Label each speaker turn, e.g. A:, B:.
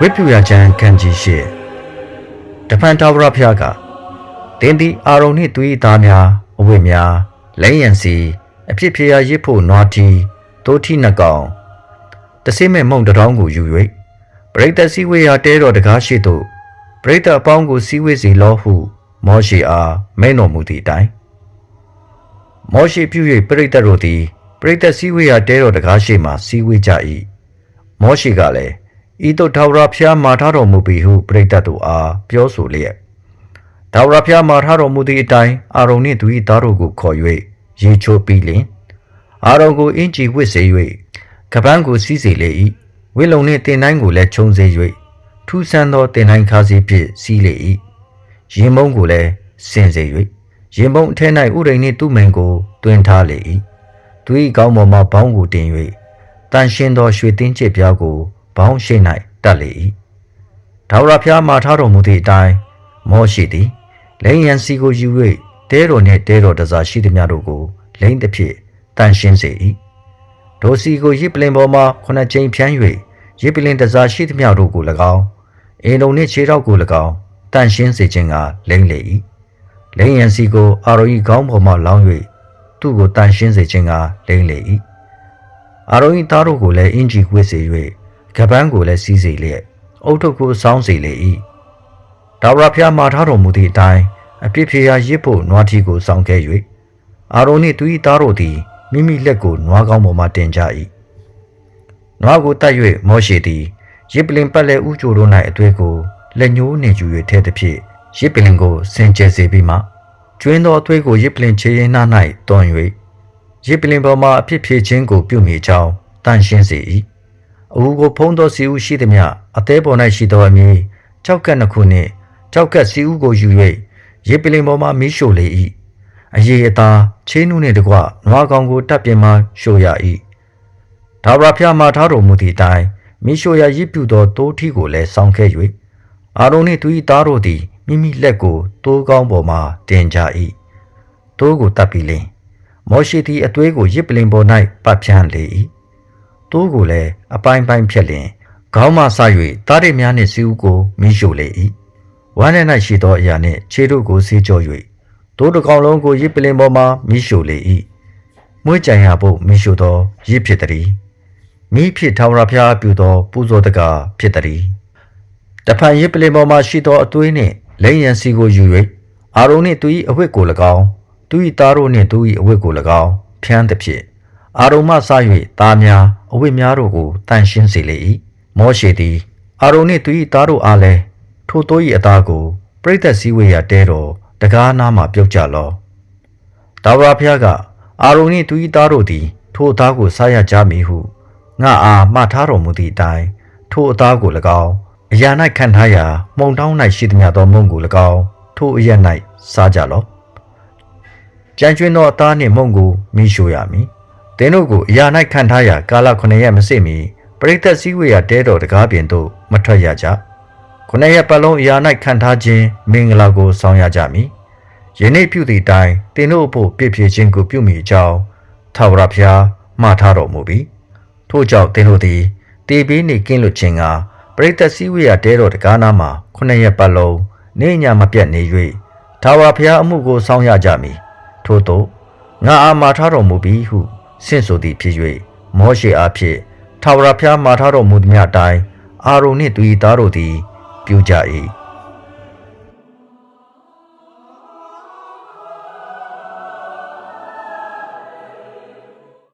A: ဝိပ္ပယချမ်းခန်းကြီးရှိတဖန်တာဝရဖျားကတင်းသည်အာရုံနှင့်သူ၏သားများအဝိများလိမ့်ရန်စီအဖြစ်ဖြေရာရစ်ဖို့နွားတီတိုးထီနှကောင်တစိမဲ့မုံတစ်တောင်းကိုယူ၍ပရိသတ်စည်းဝေးရာတဲတော်တကားရှိသို့ပရိသတ်အပေါင်းကိုစည်းဝေးစီလောဟုမောရှိအားမိန်တော်မူသည့်အတိုင်းမောရှိပြု၍ပရိသတ်တို့သည်ပရိသတ်စည်းဝေးရာတဲတော်တကားရှိမှစည်းဝေးကြ၏မောရှိကလည်း ဤသို့ထာဝရဘုရားမာထားတော်မူပြီဟုပရိသတ်တို့အားပြောဆိုလျက်ဒါဝရဖျားမာထားတော်မူသည့်အတိုင်းအာရုံနှင့်သူ၏သားတို့ကိုခေါ်၍ရေချိုးပြီးလင်အာရုံကိုအင်ကြီးဝစ်စေ၍ကပန်းကိုစီးစေလေ၏ဝိလုံနှင့်တင်တိုင်းကိုလည်းခြုံစေ၍ထူးဆန်းသောတင်တိုင်းခါးစီဖြင့်စီးလေ၏ရင်မုံကိုလည်းဆင်စေ၍ရင်မုံအထက်၌ဥရိန်နှင့်သူ့မိန်ကိုတွင်ထားလေ၏သူ၏ကောင်းပေါ်မှဘောင်းကိုတင်၍တန်ရှင်းသောရွှေသင်းချစ်ပြားကို ဘောင်းရှိ၌တက်လေ၏ဒါဝရဖျားမာထားတော်မူသည့်အတိုင်းမောရှိသည်လိန်ရန်စီကိုယူ၍တဲတော်နှင့်တဲတော်တစားရှိသည်များတို့ကိုလိန်တစ်ဖြစ်တန်ရှင်းစေ၏ဒိုစီကိုရစ်ပလင်ပေါ်မှခုနှစ်ကြိမ်ဖြန်း၍ရစ်ပလင်တစားရှိသည်များတို့ကို၎င်းအင်တုံနှင့်ခြေထောက်ကို၎င်းတန်ရှင်းစေခြင်းကလိန်လေ၏လိန်ရန်စီကိုအာရိုဤခေါင်းပေါ်မှလောင်း၍သူ့ကိုတန်ရှင်းစေခြင်းကလိန်လေ၏အာရိုဤသားတို့ကိုလည်းအင်ဂျီဝစ်စေ၍ ကပန်းကိုလည်းစီးစေလျက်အုတ်ထုပ်ကိုစောင်းစေလေ၏ဒါဝရဖျားမာထားတော်မူသည့်အတိုင်းအပြစ်ဖြေရာရစ်ဖို့နွားထီကိုစောင်းခဲ့၍အာရိုနှင့်သူ၏သားတို့သည်မိမိလက်ကိုနွားကောင်းပေါ်မှတင်ကြ၏နွားကိုတတ်၍မောရှိသည်ရစ်ပလင်ပတ်လဲဥကြိုတို့၌အသွေးကိုလက်ညှိုးနှင့်ယူ၍ထဲသည်ဖြင့်ရစ်ပလင်ကိုစင်ကြယ်စေပြီးမှကျွင်းသောအသွေးကိုရစ်ပလင်ခြေရင်းနှ၌တွန်း၍ရစ်ပလင်ပေါ်မှအဖြစ်ဖြေခြင်းကိုပြုမိကြောင်းတန်ရှင်းစေ၏ အူကိုဖုံးသောစီဦးရှိသည်မြအသေးပေါ်၌ရှိသောအမည်ကြောက်ကက်နှစ်ခုနှင့်ကြောက်ကက်စီဦးကိုယူ၍ရစ်ပလင်ပေါ်မှမီးရှို့လေ၏အရေးအသားချင်းနုနှင့်တကွနွားကောင်ကိုတပ်ပြင်မှရှို့ရ၏ဒါဝရဖျားမှာထားတော်မူသည့်အတိုင်းမိရှို့ရရစ်ပြူသောတိုးထီကိုလည်းစောင်းခဲ့၍အာရုံနှင့်သူ၏သားတို့သည်မိမိလက်ကိုတိုးကောင်းပေါ်မှတင်ကြ၏တိုးကိုတပ်ပြီးလင်မောရှိသည်အသွေးကိုရစ်ပလင်ပေါ်၌ပတ်ဖြန်းလေ၏ တိုးကိုလည်းအပိုင်းပိုင်းဖြက်လင်ခေါင်းမှဆ၍သားရည်များနှင့်စီဦးကိုမိရှို့လေ၏ဝမ်းထဲ၌ရှိသောအရာနှင့်ခြေတို့ကိုဆေးကြော၍တိုးတစ်ကောင်လုံးကိုရစ်ပလင်ပေါ်မှမိရှို့လေ၏မွေးကြံရဖို့မိရှို့သောရစ်ဖြစ်သည်မိဖြစ်ထာဝရဘုရားပြုသော ပူဇော်တကားဖြစ်သည်တဖန်ရစ်ပလင်ပေါ်မှရှိသောအသွေးနှင့်လိန်ရန်စီကိုယူ၍အာရုံနှင့်သူ၏အဝတ်ကို၎င်းသူ၏သားတို့နှင့်သူ၏အဝတ်ကို၎င်းဖြန်းသည်ဖြင့် အာရုံမှစ၍သားများအဝတ်များတို့ကိုတန်ရှင်းစေလေ၏မောရှေသည်အာရုံနှင့်သူ၏သားတို့အားလည်းထိုတိုး၏အသားကိုပရိသတ်စည်းဝေးရာတဲတော်တကားနားမှပြုတ်ကြလောဒါဝရဖျားကအာရုံနှင့်သူ၏သားတို့သည် ထိုအသားကိုစားရကြမည်ဟုငါအားမှတ်ထားတော်မူသည့်အတိုင်းထိုအသားကို၎င်းအရာ၌ခံထားရာမှုံတောင်း၌ရှိသည်များသောမုံကို၎င်းထိုအရာ၌စားကြလောကြံကျွင်းသောအသားနှင့်မုံကိုမိရှို့ရမည် သင်တို့ကိုအရာ၌ခံထားရာကာလ9ရက်မစစ်မီပရိသတ်စည်းဝေးရာတဲတော်တကားပြင်သို့မထွက်ရကြခုနှစ်ရက်ပတ်လုံးအရာ၌ခံထားခြင်းမင်္ဂလာကိုဆောင်ရကြမည်ယနေ့ပြုသည့်အတိုင်းသင်တို့အဖို့ပြည့်ပြည့်ခြင်းကိုပြုမိကြောင်းသာဝရဘုရားမှားထားတော်မူပြီးထို့ကြောင့်သင်တို့သည်တေပြီးနေကင်းလွတ်ခြင်းကပရိသတ်စည်းဝေးရာတဲတော်တကားနာမှာခုနှစ်ရက်ပတ်လုံးနေညမပြတ်နေ၍သာဝရဘုရားအမှုကိုဆောင်ရကြမည်ထို့သောငါအာမှားထားတော်မူပြီးဟု ဆင့်ဆိုသည်ဖြစ်၍မောရှေအားဖြင့်ထာဝရဘုရားမှာထားတော်မူသည်များအတိုင်းအာရုန်နှင့်သူ၏သားတို့သည် ပြုကြ၏